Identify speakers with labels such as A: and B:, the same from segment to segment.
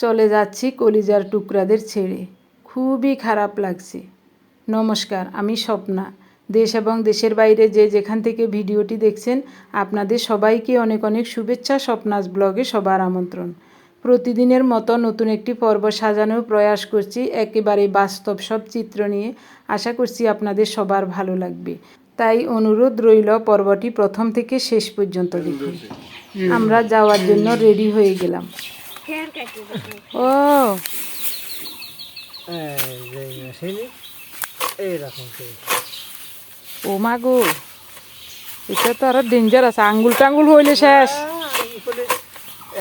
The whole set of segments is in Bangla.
A: চলে যাচ্ছি কলিজার টুকরাদের ছেড়ে। খুবই খারাপ লাগছে। নমস্কার আমি স্বপ্না। দেশ এবং দেশের বাইরে যে যেখান থেকে ভিডিওটি দেখছেন আপনাদের সবাইকে অনেক অনেক শুভেচ্ছা স্বপ্নাস ব্লগে সবার আমন্ত্রণ। প্রতিদিনের মতো নতুন একটি পর্ব সাজানোর প্রয়াস করছি একেবারে বাস্তব সব চিত্র নিয়ে। আশা করছি আপনাদের সবার ভালো লাগবে। তাই অনুরোধ রইল পর্বটি প্রথম থেকে শেষ পর্যন্ত দেখুন আমরা যাওয়ার জন্য রেডি হয়ে গেলাম। ও।
B: এইরকম
A: ও মা গো, এটা তো আরও ডেঞ্জার আছে আঙ্গুল টাঙ্গুল হইলে শেষ।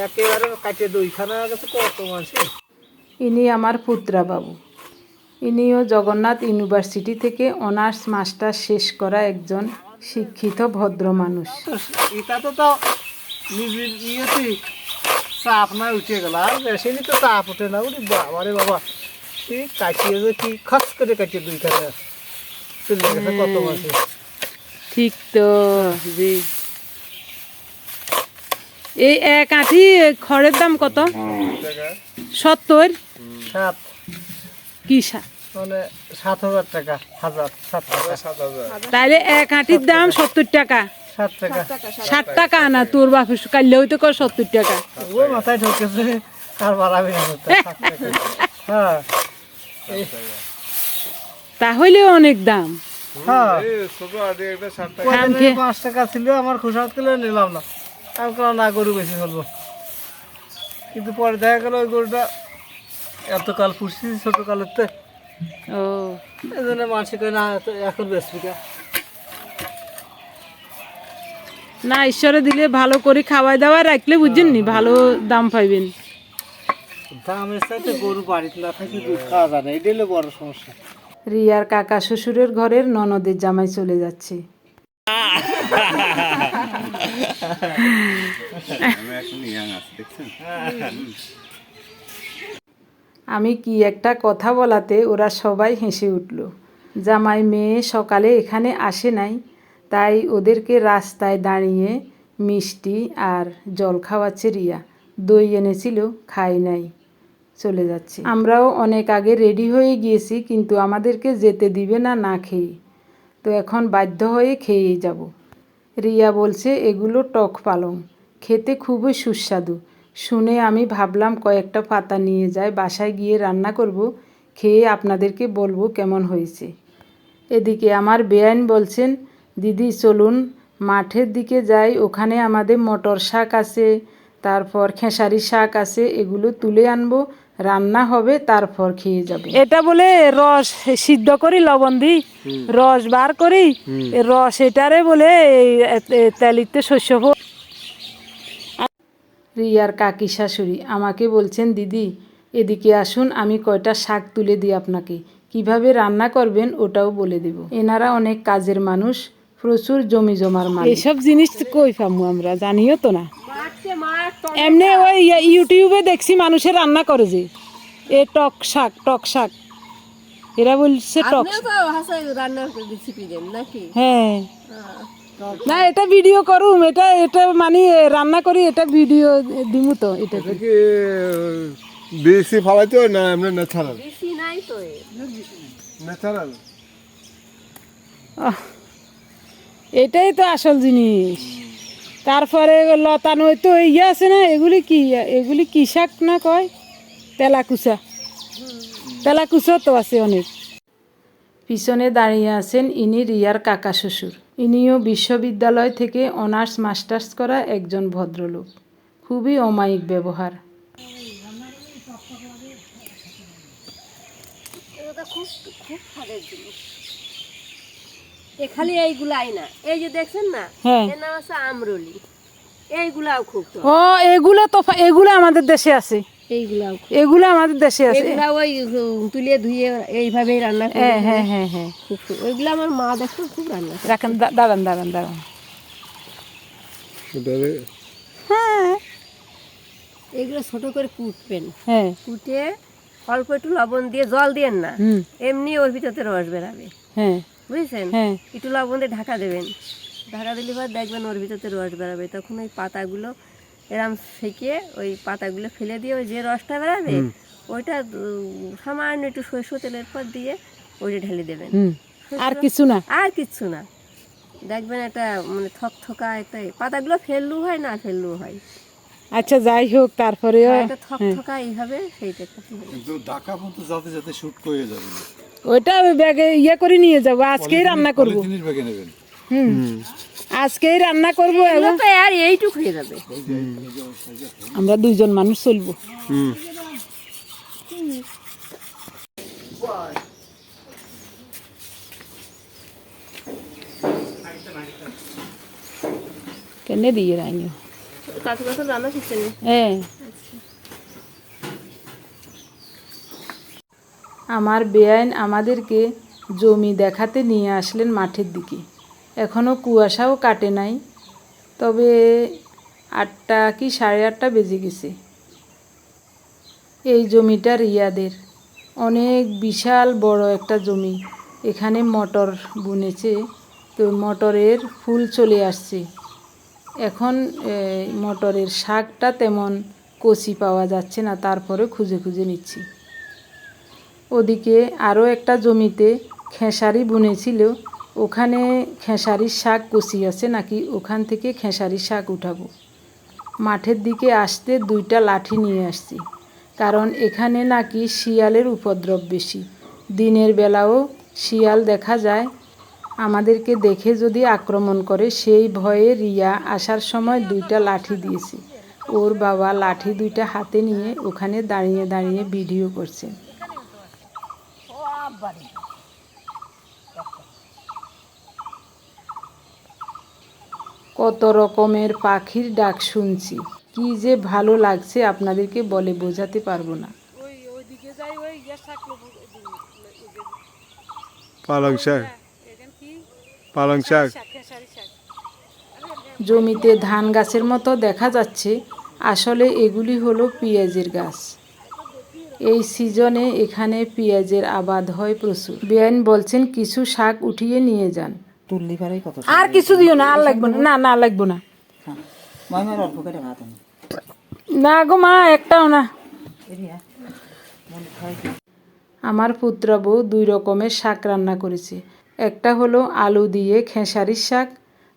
B: একেবারে কাটিয়ে দুইখানা গেছে কত
A: ইনি আমার পুত্রা বাবু। ইনিও জগন্নাথ ইউনিভার্সিটি থেকে অনার্স মাস্টার শেষ করা একজন শিক্ষিত ভদ্র মানুষ।
B: এটা তো তো নিজের ইয়েতে চাপ না উঠে গেল আর বেশি তো চাপ ওঠে না। উঠি বাবা রে বাবা এই কাটিয়ে যে কি খস করে কাটিয়ে দুইখানা চলে গেছে কত মানুষ
A: ঠিক তো জি। এই এক আঁটি খড়ের দাম কত? সত্তর?
B: সাত।
A: কি সা
B: মানে সাত হাজার টাকা হাজার সাত হাজার। সাত হাজার।
A: তাইলে এক আঁটির দাম সত্তর টাকা। ষাট টাকা। না তোর বাপের কাল্লে হইতে কর সত্তর টাকা?
B: ও মাথায় ঢুকেছে আর বাড়াবি না হ্যাঁ।
A: তাহলে অনেক দাম।
B: হ্যাঁ। পাঁচ টাকা ছিল আমার কিলো নিলাম না। আমি কোনো না গরু বেশি ফেলব। কিন্তু পরে দেখা গেল ওই গরুটা এতকাল পুষছি ছোটো কালের
A: ও।
B: এই জন্য মানুষ না এখন বেসপিকা
A: না ঈশ্বরে দিলে ভালো করে খাওয়াই দাওয়া রাখলে বুঝছেন নি ভালো দাম পাইবেন।
B: দামের চাইতে গরু বাড়িতে না থাকি দুধ খাওয়া যায় না এটাই বড় সমস্যা।
A: রিয়ার কাকা শ্বশুরের ঘরের ননদের জামাই চলে যাচ্ছে। আমি কি একটা কথা বলাতে ওরা সবাই হেসে উঠল। জামাই মেয়ে সকালে এখানে আসে নাই তাই ওদেরকে রাস্তায় দাঁড়িয়ে মিষ্টি আর জল খাওয়াচ্ছে রিয়া। দই এনেছিল, খাই নাই, চলে যাচ্ছে। আমরাও অনেক আগে রেডি হয়ে গিয়েছি, কিন্তু আমাদেরকে যেতে দিবে না না খেয়ে। তো এখন বাধ্য হয়ে খেয়েই যাব। রিয়া বলছে, এগুলো টক পালং। খেতে খুবই সুস্বাদু। শুনে আমি ভাবলাম কয়েকটা পাতা নিয়ে যাই, বাসায় গিয়ে রান্না করব। খেয়ে আপনাদেরকে বলব কেমন হয়েছে। এদিকে আমার বেআইন বলছেন দিদি চলুন মাঠের দিকে যাই ওখানে আমাদের মটর শাক আছে তারপর খেসারি শাক আছে এগুলো তুলে আনব রান্না হবে তারপর খেয়ে যাবে। এটা বলে রস সিদ্ধ করি লবণ দিই রস বার করি রস এটারে বলে তেলিতে শস্য রিয়ার কাকি শাশুড়ি আমাকে বলছেন দিদি এদিকে আসুন আমি কয়টা শাক তুলে দিই আপনাকে। কীভাবে রান্না করবেন ওটাও বলে দেব। এনারা অনেক কাজের মানুষ প্রচুর জমি জমার মানুষ এইসব জিনিস কই পামু আমরা? জানিও তো না। এমনি ওই ইউটিউবে দেখছি মানুষের রান্না করে যে এ টক শাক টক শাক। এরা বলছে টক হ্যাঁ। না এটা ভিডিও করুম এটা এটা মানে রান্না করি এটা ভিডিও দিমু তো এটা
C: বেশি ফালাইতে হয় না এমনি ন্যাচারাল বেশি নাই তো ন্যাচারাল
A: আহ, এটাই তো আসল জিনিস। তারপরে লতানো তো ইয়ে আছে না, এগুলি কি এগুলি কি শাক না কয়? তেলাকুচা। তেলাকুচা তো আছে অনেক। পিছনে দাঁড়িয়ে আছেন ইনি রিয়ার কাকা শ্বশুর। ইনিও বিশ্ববিদ্যালয় থেকে অনার্স, মাস্টার্স করা একজন ভদ্রলোক। খুবই অমায়িক ব্যবহার।
D: এ খালি এইগুলাই না। এই যে দেখছেন না?
A: হ্যাঁ।
D: এর নাম আছে আমরলি। এইগুলাও খুব
A: ও এগুলো তো এগুলো আমাদের দেশে আছে।
D: এইগুলাও
A: এগুলো আমাদের দেশে আছে।
D: এগুলা ওই তুলে ধুয়ে এইভাবেই রান্না করে
A: হ্যাঁ হ্যাঁ হ্যাঁ হ্যাঁ।
D: খুব ওইগুলো আমার মা দেখতো খুব রান্না
A: রাখেন দাঁড়ান দাঁড়ান দাঁড়ান। হ্যাঁ।
D: এইগুলো ছোট করে কুটবেন।
A: হ্যাঁ।
D: কুটে অল্প একটু লবণ দিয়ে জল দিয়েন না। এমনি ওর ভিতরে রস বেরাবে।
A: হ্যাঁ।
D: বুঝেছেন?
A: হ্যাঁ।
D: একটু লবণ দিয়ে ঢাকা দেবেন। ঢাকা দিলে পর দেখবেন ওর ভিতরে রস বেরাবে। তখন ওই পাতাগুলো এরম সেকে ওই পাতাগুলো ফেলে দিয়ে ওই যে রসটা বেরাবে ওইটা সামান্য একটু সরষে তেলের পর দিয়ে ওইটা ঢেলে দেবেন।
A: আর কিছু না?
D: আর কিচ্ছু না। দেখবেন একটা মানে থক থকা একটা পাতাগুলো ফেললু হয় না ফেললু হয়।
A: আচ্ছা যাই হোক তারপরেও
D: একটা থকথকা এইভাবে সেইটা
E: কিন্তু ঢাকা পর্যন্ত যাতে যাতে শুট করে যাবে।
A: ওইটা ওই ব্যাগে ইয়ে করে নিয়ে যাব আজকেই রান্না করব।
E: জিনিস ব্যাগে নেবেন।
A: হুম। আজকেই রান্না করব এবং
D: আর এইটুক হয়ে যাবে।
A: আমরা দুইজন মানুষ চলবো।
C: হুম।
A: কেনে দিয়ে
D: রান্না শিখছেন
A: হ্যাঁ। আমার বেআইন আমাদেরকে জমি দেখাতে নিয়ে আসলেন মাঠের দিকে। এখনও কুয়াশাও কাটে নাই, তবে আটটা কি সাড়ে আটটা বেজে গেছে। এই জমিটা রিয়াদের। অনেক বিশাল বড় একটা জমি। এখানে মটর বুনেছে, তো মটরের ফুল চলে আসছে। এখন মটরের শাকটা তেমন কচি পাওয়া যাচ্ছে না তারপরে খুঁজে খুঁজে নিচ্ছি। ওদিকে আরও একটা জমিতে খেসারি বুনেছিল, ওখানে খেসারির শাক কচি আছে নাকি ওখান থেকে খেসারির শাক উঠাবো। মাঠের দিকে আসতে দুইটা লাঠি নিয়ে আসছি, কারণ এখানে নাকি শিয়ালের উপদ্রব বেশি। দিনের বেলাও শিয়াল দেখা যায়, আমাদেরকে দেখে যদি আক্রমণ করে, সেই ভয়ে রিয়া আসার সময় দুইটা লাঠি দিয়েছে। ওর বাবা লাঠি দুইটা হাতে নিয়ে ওখানে দাঁড়িয়ে দাঁড়িয়ে ভিডিও করছে। কত রকমের পাখির ডাক শুনছি। কি যে ভালো লাগছে আপনাদেরকে বলে বোঝাতে পারব না।
C: পালং শাক। পালং শাক।
A: জমিতে ধান গাছের মতো দেখা যাচ্ছে। আসলে এগুলি হলো পেঁয়াজের গাছ। এই সিজনে এখানে পেঁয়াজের আবাদ হয় প্রচুর। বেআইন বলছেন কিছু শাক উঠিয়ে নিয়ে যান।
F: তুললি পারেই কত
A: আর কিছু দিও না আর লাগবে না। না না লাগবে না।
F: আনি।
A: না গো মা একটাও না। আমার পুত্র বউ দুই রকমের শাক রান্না করেছে। একটা হলো আলু দিয়ে খেসারির শাক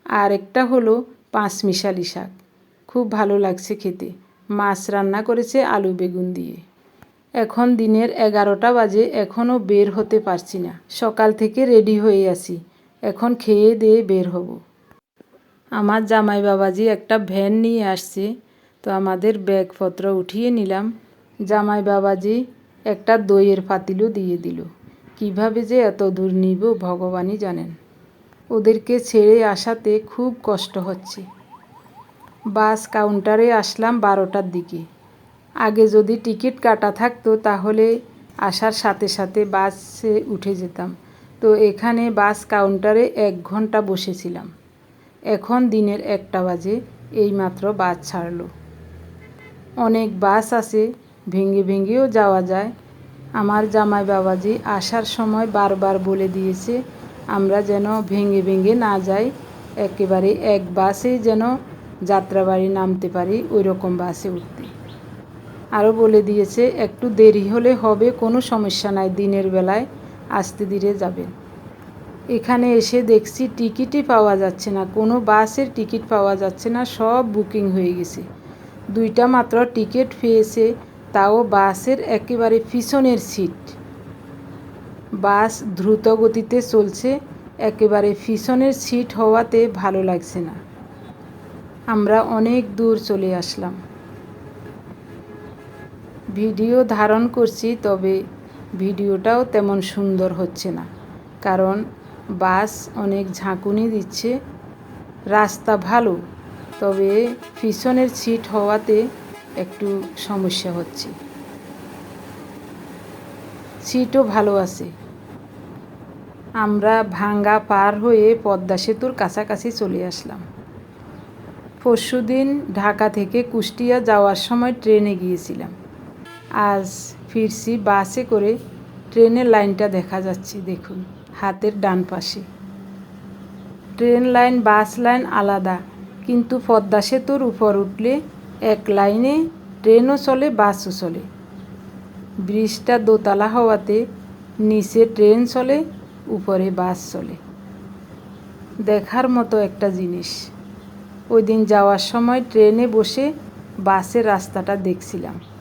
A: আর একটা হলো পাঁচমিশালি শাক। খুব ভালো লাগছে খেতে। মাছ রান্না করেছে আলু বেগুন দিয়ে। এখন দিনের এগারোটা বাজে, এখনও বের হতে পারছি না। সকাল থেকে রেডি হয়ে আছি। এখন খেয়ে দিয়ে বের হব। আমার জামাই বাবাজি একটা ভ্যান নিয়ে আসছে, তো আমাদের ব্যাগপত্র উঠিয়ে নিলাম। জামাই বাবাজি একটা দইয়ের পাতিলও দিয়ে দিল। কীভাবে যে এত দূর নিব ভগবানই জানেন। ওদেরকে ছেড়ে আসাতে খুব কষ্ট হচ্ছে। বাস কাউন্টারে আসলাম বারোটার দিকে। আগে যদি টিকিট কাটা থাকতো, তাহলে আসার সাথে সাথে বাসে উঠে যেতাম। তো এখানে বাস কাউন্টারে এক ঘণ্টা বসেছিলাম। এখন দিনের একটা বাজে, এইমাত্র বাস ছাড়লো। অনেক বাস আছে, ভেঙে ভেঙেও যাওয়া যায়। আমার জামাই বাবাজি আসার সময় বারবার বলে দিয়েছে, আমরা যেন ভেঙে ভেঙে না যাই, একেবারে এক বাসেই যেন যাত্রাবাড়ি নামতে পারি ওই রকম বাসে উঠতে। আরও বলে দিয়েছে, একটু দেরি হলে হবে, কোনো সমস্যা নাই, দিনের বেলায় আসতে ধীরে যাবেন এখানে এসে দেখছি টিকিটই পাওয়া যাচ্ছে না, কোনো বাসের টিকিট পাওয়া যাচ্ছে না, সব বুকিং হয়ে গেছে। দুইটা মাত্র টিকিট পেয়েছে, তাও বাসের একেবারে পিছনের সিট। বাস দ্রুত গতিতে চলছে, একেবারে পিছনের সিট হওয়াতে ভালো লাগছে না। আমরা অনেক দূর চলে আসলাম। ভিডিও ধারণ করছি, তবে ভিডিওটাও তেমন সুন্দর হচ্ছে না। কারণ বাস অনেক ঝাঁকুনি দিচ্ছে, রাস্তা ভালো, তবে পিছনের সিট হওয়াতে একটু সমস্যা হচ্ছে। সিটও ভালো আছে। আমরা ভাঙ্গা পার হয়ে পদ্মা সেতুর কাছাকাছি চলে আসলাম। পরশুদিন ঢাকা থেকে কুষ্টিয়া যাওয়ার সময় ট্রেনে গিয়েছিলাম। আজ ফিরছি বাসে করে ট্রেনের লাইনটা দেখা যাচ্ছে, দেখুন, হাতের ডান পাশে। ট্রেন লাইন, বাস লাইন আলাদা, কিন্তু পদ্মা সেতুর উপর উঠলে এক লাইনে ট্রেনও চলে, বাসও চলে। ব্রিজটা দোতলা হওয়াতে নিচে ট্রেন চলে, উপরে বাস চলে। দেখার মতো একটা জিনিস। ওই দিন যাওয়ার সময় ট্রেনে বসে বাসের রাস্তাটা দেখছিলাম।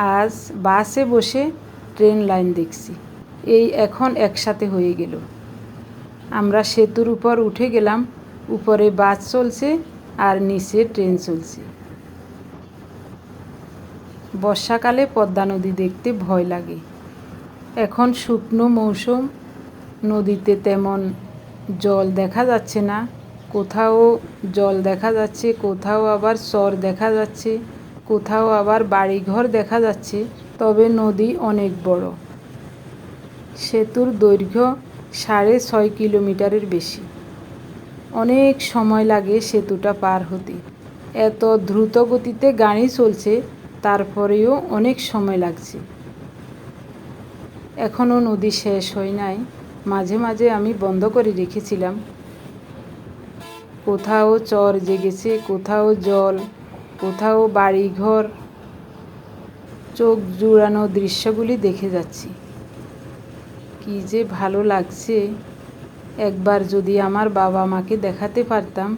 A: আজ বাসে বসে ট্রেন লাইন দেখছি। এই এখন একসাথে হয়ে গেল। আমরা সেতুর উপর উঠে গেলাম, উপরে বাস চলছে আর নিচে ট্রেন চলছে। বর্ষাকালে পদ্মা নদী দেখতে ভয় লাগে। এখন শুকনো মৌসুম, নদীতে তেমন জল দেখা যাচ্ছে না, কোথাও জল দেখা যাচ্ছে, কোথাও আবার চর দেখা যাচ্ছে। কোথাও আবার বাড়িঘর দেখা যাচ্ছে, তবে নদী অনেক বড়। সেতুর দৈর্ঘ্য সাড়ে ছয় কিলোমিটারের বেশি। অনেক সময় লাগে সেতুটা পার হতে। এত দ্রুত গতিতে গাড়ি চলছে, তারপরেও অনেক সময় লাগছে। এখনও নদী শেষ হয় নাই। মাঝে মাঝে আমি বন্ধ করে রেখেছিলাম। কোথাও চর জেগেছে, কোথাও জল। কোথাও বাড়িঘর, চোখ জুড়ানো দৃশ্যগুলি দেখে যাচ্ছি। কি যে ভালো লাগছে। একবার যদি আমার বাবা মাকে দেখাতে পারতাম,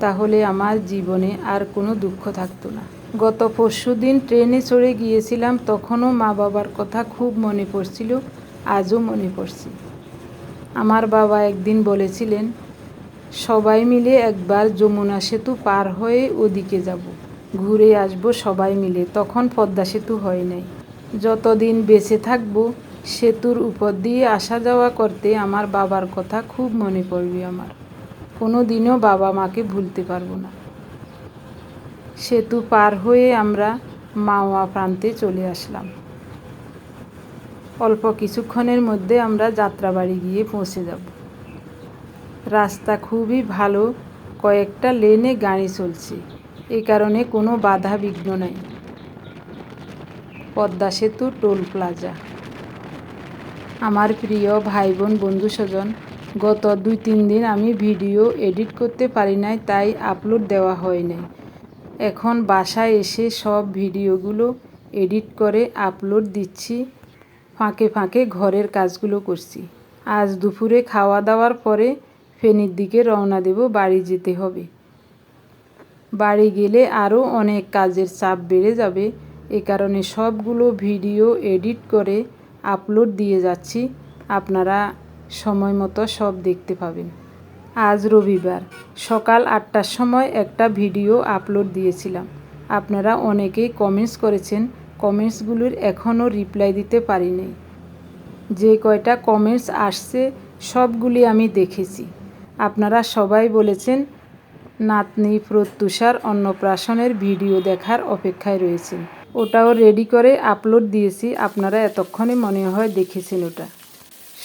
A: তাহলে আমার জীবনে আর কোনো দুঃখ থাকতো না। গত পরশু দিন ট্রেনে চড়ে গিয়েছিলাম, তখনও মা বাবার কথা খুব মনে পড়ছিল, আজও মনে পড়ছে। আমার বাবা একদিন বলেছিলেন, সবাই মিলে একবার যমুনা সেতু পার হয়ে ওদিকে যাব। ঘুরে আসব সবাই মিলে। তখন পদ্মা সেতু হয় নাই। যতদিন বেঁচে থাকব, সেতুর উপর দিয়ে আসা যাওয়া করতে আমার বাবার কথা খুব মনে পড়বে আমার। কোনো দিনও বাবা মাকে ভুলতে পারব না। সেতু পার হয়ে আমরা মাওয়া প্রান্তে চলে আসলাম। অল্প কিছুক্ষণের মধ্যে আমরা যাত্রাবাড়ি গিয়ে পৌঁছে যাব। রাস্তা খুবই ভালো, কয়েকটা লেনে গাড়ি চলছে। এই কারণে কোনো বাধা বিঘ্ন নাই। পদ্মা সেতু টোল প্লাজা। আমার প্রিয় ভাই বোন বন্ধু স্বজন, গত দুই তিন দিন আমি ভিডিও এডিট করতে পারি নাই, তাই আপলোড দেওয়া হয় নাই। এখন বাসায় এসে সব ভিডিওগুলো এডিট করে আপলোড দিচ্ছি, ফাঁকে ফাঁকে ঘরের কাজগুলো করছি। আজ দুপুরে খাওয়া দাওয়ার পরে ফেনীর দিকে রওনা দেব, বাড়ি যেতে হবে। বাড়ি গেলে আরও অনেক কাজের চাপ বেড়ে যাবে। এ কারণে সবগুলো ভিডিও এডিট করে আপলোড দিয়ে যাচ্ছি। আপনারা সময় মতো সব দেখতে পাবেন। আজ রবিবার, সকাল আটটার সময় একটা ভিডিও আপলোড দিয়েছিলাম। আপনারা অনেকেই কমেন্টস করেছেন কমেন্টসগুলির এখনও রিপ্লাই দিতে পারিনি যে কয়টা কমেন্টস আসছে সবগুলি আমি দেখেছি। আপনারা সবাই বলেছেন নাতনি প্রত্যুষার অন্নপ্রাশনের ভিডিও দেখার অপেক্ষায় রয়েছেন ওটাও রেডি করে আপলোড দিয়েছি। আপনারা এতক্ষণে মনে হয় দেখেছেন ওটা।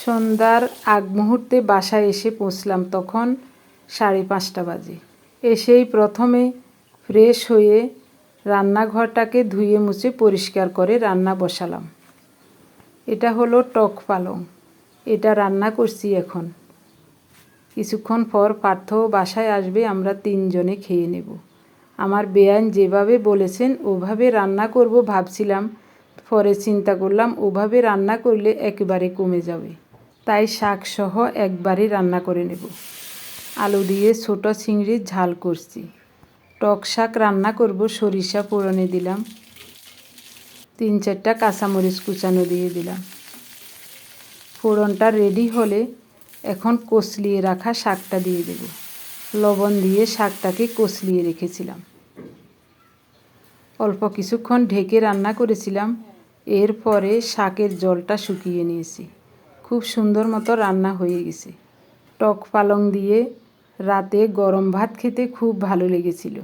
A: সন্ধ্যার আগ মুহূর্তে বাসায় এসে পৌঁছলাম তখন সাড়ে পাঁচটা বাজে। এসেই প্রথমে ফ্রেশ হয়ে রান্নাঘরটাকে ধুয়ে মুছে পরিষ্কার করে রান্না বসালাম। এটা হলো টক পালং। এটা রান্না করছি এখন। কিছুক্ষণ পর পার্থ বাসায় আসবে, আমরা তিনজনে খেয়ে নেব। আমার বেয়ান যেভাবে বলেছেন, ওভাবে রান্না করব ভাবছিলাম, পরে চিন্তা করলাম, ওভাবে রান্না করলে একেবারে কমে যাবে। তাই শাকসহ একবারে রান্না করে নেব। আলু দিয়ে ছোট চিংড়ির ঝাল করছি। টক শাক রান্না করব, সরিষা পোড়নে দিলাম। তিন চারটা কাঁচামরিচ কুচানো দিয়ে দিলাম। ফোড়নটা রেডি হলে এখন কষলিয়ে রাখা শাকটা দিয়ে দেব। লবণ দিয়ে শাকটাকে কষলিয়ে রেখেছিলাম। অল্প কিছুক্ষণ ঢেকে রান্না করেছিলাম। এরপরে শাকের জলটা শুকিয়ে নিয়েছি। খুব সুন্দর মতো রান্না হয়ে গেছে। টক পালং দিয়ে রাতে গরম ভাত খেতে খুব ভালো লেগেছিল।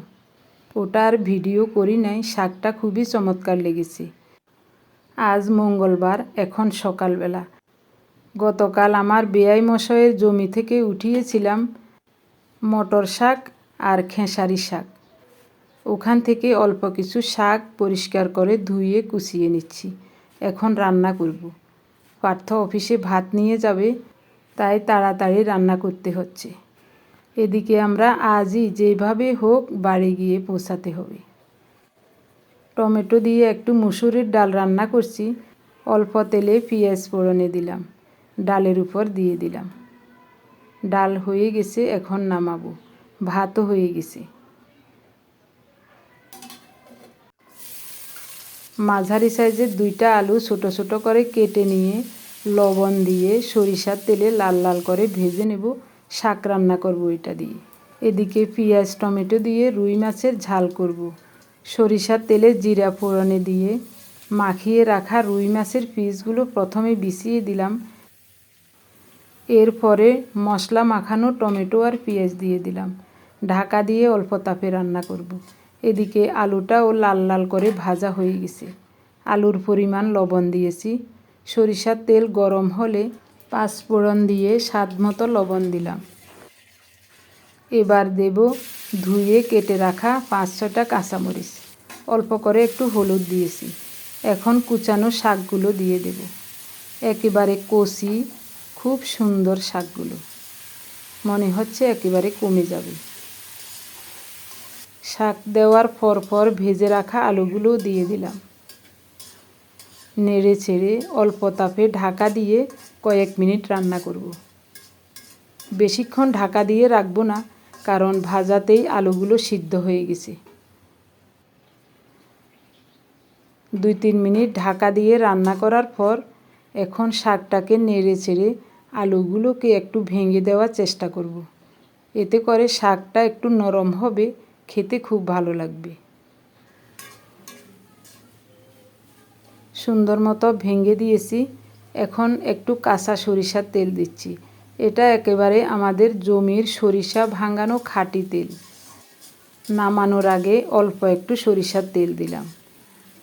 A: ওটার ভিডিও করি নাই, শাকটা খুবই চমৎকার লেগেছে। আজ মঙ্গলবার, এখন সকালবেলা। গতকাল আমার বেয়াই মশাইয়ের জমি থেকে উঠিয়েছিলাম মটর শাক আর খেসারি শাক। ওখান থেকে অল্প কিছু শাক পরিষ্কার করে ধুয়ে কুচিয়ে নিচ্ছি। এখন রান্না করব। পার্থ অফিসে ভাত নিয়ে যাবে, তাই তাড়াতাড়ি রান্না করতে হচ্ছে। এদিকে আমরা আজই যেভাবে হোক বাড়ি গিয়ে পৌঁছাতে হবে। টমেটো দিয়ে একটু মুসুরির ডাল রান্না করছি। অল্প তেলে পেঁয়াজ ফোড়নে দিলাম। ডালের উপর দিয়ে দিলাম। ডাল হয়ে গেছে, এখন নামাবো। ভাতও হয়ে গেছে। মাঝারি সাইজের দুইটা আলু ছোট ছোট করে কেটে নিয়ে লবণ দিয়ে সরিষার তেলে লাল লাল করে ভেজে নেব। শাক রান্না করব এটা দিয়ে। এদিকে পেঁয়াজ, টমেটো দিয়ে রুই মাছের ঝাল করব। সরিষার তেলে জিরা ফোড়নে দিয়ে মাখিয়ে রাখা রুই মাছের পিসগুলো প্রথমে বিছিয়ে দিলাম। এরপরে মশলা মাখানো টমেটো আর পেঁয়াজ দিয়ে দিলাম। ঢাকা দিয়ে অল্প তাপে রান্না করব। এদিকে আলুটাও লাল লাল করে ভাজা হয়ে গেছে। আলুর পরিমাণ লবণ দিয়েছি। সরিষার তেল গরম হলে পাঁচফোড়ন দিয়ে স্বাদ মতো লবণ দিলাম। এবার দেব ধুয়ে কেটে রাখা পাঁচ ছটা কাঁচামরিচ। অল্প করে একটু হলুদ দিয়েছি। এখন কুচানো শাকগুলো দিয়ে দেব। একেবারে কষি খুব সুন্দর শাকগুলো। মনে হচ্ছে একেবারে কমে যাবে। শাক দেওয়ার পর পর ভেজে রাখা আলুগুলো দিয়ে দিলাম। নেড়ে ছেড়ে অল্প তাপে ঢাকা দিয়ে কয়েক মিনিট রান্না করব। বেশিক্ষণ ঢাকা দিয়ে রাখব না, কারণ ভাজাতেই আলুগুলো সিদ্ধ হয়ে গেছে। দুই তিন মিনিট ঢাকা দিয়ে রান্না করার পর এখন শাকটাকে নেড়ে চেড়ে আলুগুলোকে একটু ভেঙে দেওয়ার চেষ্টা করব। এতে করে শাকটা একটু নরম হবে, খেতে খুব ভালো লাগবে। সুন্দর মতো ভেঙে দিয়েছি। এখন একটু কাঁচা সরিষার তেল দিচ্ছি। এটা একেবারে আমাদের জমির সরিষা ভাঙানো খাঁটি তেল। নামানোর আগে অল্প একটু সরিষার তেল দিলাম।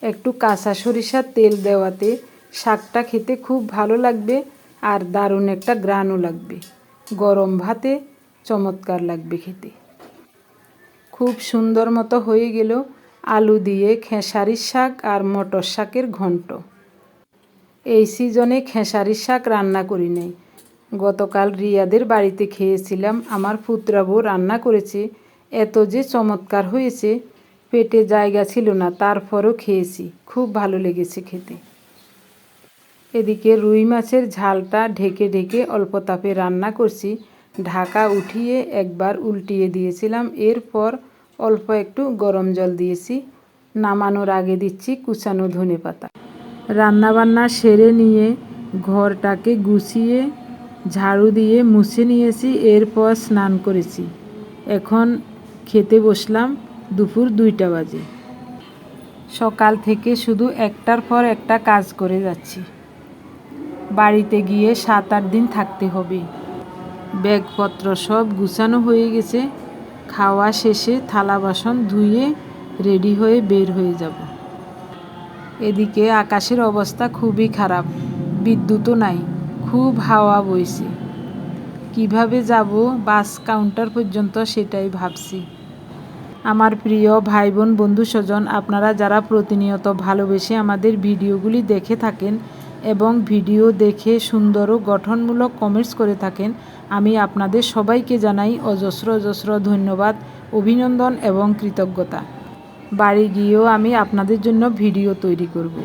A: একটু কাঁচা সরিষার তেল দেওয়াতে শাকটা খেতে খুব ভালো লাগবে। আর দারুণ একটা গ্রানও লাগবে। গরম ভাতে চমৎকার লাগবে খেতে। খুব সুন্দর মতো হয়ে গেল আলু দিয়ে খেসারির শাক আর মটর শাকের ঘন্ট। এই সিজনে খেসারির শাক রান্না করি নাই। গতকাল রিয়াদের বাড়িতে খেয়েছিলাম, আমার পুত্রাবু রান্না করেছে। এত যে চমৎকার হয়েছে, পেটে জায়গা ছিল না, তারপরও খেয়েছি। খুব ভালো লেগেছে খেতে। এদিকে রুই মাছের ঝালটা ঢেকে ঢেকে অল্প তাপে রান্না করছি। ঢাকা উঠিয়ে একবার উল্টিয়ে দিয়েছিলাম। এরপর অল্প একটু গরম জল দিয়েছি। নামানোর আগে দিচ্ছি কুচানো ধনে পাতা। রান্নাবান্না সেরে নিয়ে ঘরটাকে গুছিয়ে ঝাড়ু দিয়ে মুছে নিয়েছি। এরপর স্নান করেছি। এখন খেতে বসলাম দুপুর দুইটা বাজে। সকাল থেকে শুধু একটার পর একটা কাজ করে যাচ্ছি। বাড়িতে গিয়ে সাত আট দিন থাকতে হবে। ব্যাগপত্র সব গুছানো হয়ে গেছে। খাওয়া শেষে থালা বাসন ধুয়ে রেডি হয়ে বের হয়ে যাব। এদিকে আকাশের অবস্থা খুবই খারাপ। বিদ্যুৎও নাই, খুব হাওয়া বইছে। কীভাবে যাব বাস কাউন্টার পর্যন্ত সেটাই ভাবছি। আমার প্রিয় ভাই বোন বন্ধু স্বজন আপনারা যারা প্রতিনিয়ত ভালোবেসে আমাদের ভিডিওগুলি দেখে থাকেন এবং ভিডিও দেখে সুন্দর ও গঠনমূলক কমেন্টস করে থাকেন। আমি আপনাদের সবাইকে জানাই অজস্র অজস্র ধন্যবাদ, অভিনন্দন এবং কৃতজ্ঞতা। বাড়ি গিয়েও আমি আপনাদের জন্য ভিডিও তৈরি করব।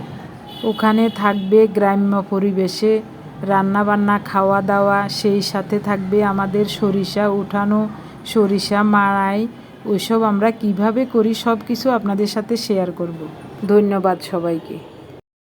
A: ওখানে থাকবে গ্রাম্য পরিবেশে রান্না বান্না খাওয়া দাওয়া সেই সাথে থাকবে আমাদের সরিষা উঠানো, সরিষা মাড়াই, ওইসব আমরা কীভাবে করি সব কিছু আপনাদের সাথে শেয়ার করব। ধন্যবাদ সবাইকে।